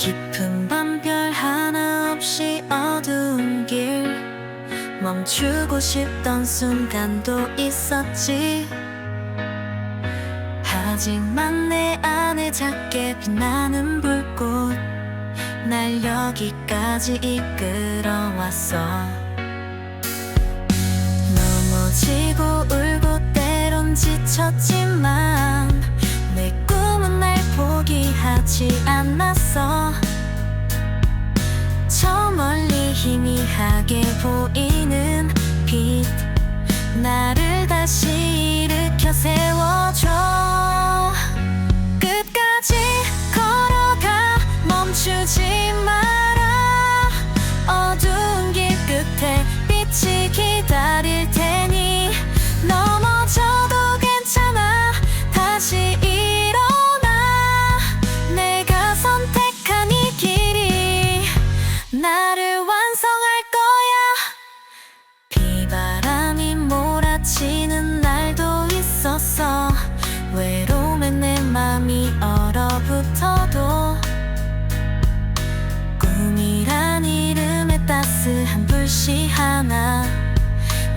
깊은 밤 별 하나 없이 어두운 길. 멈추고 싶던 순간도 있었지. 하지만 내 안에 작게 빛나는 불꽃 날 여기까지 이끌어왔어. 넘어지고 울고 때론 지쳤지. 포기하지 않았어. 저 멀리 희미하게 보이는 빛 나를 다시 일으켜 세워줘. 끝까지 걸어가 멈추지 마라. 어두운 길 끝에 빛이 기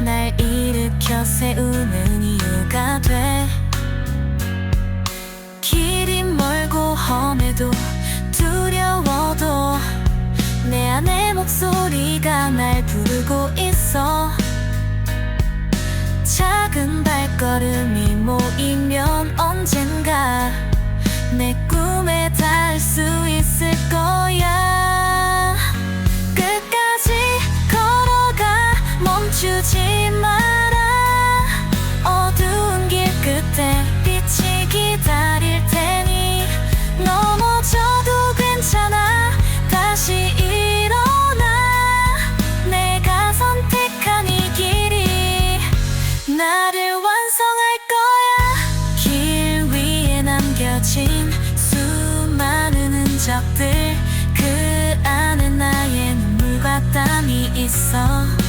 날 일으켜 세우는 이유가 돼. 길이 멀고 험해도 두려워도 내 안의 목소리가 날 부르고 있어. 작은 발걸음이 모이면 언젠 나를 완성할 거야. 길 위에 남겨진 수많은 흔적들 그 안에 나의 눈물과 땀이 있어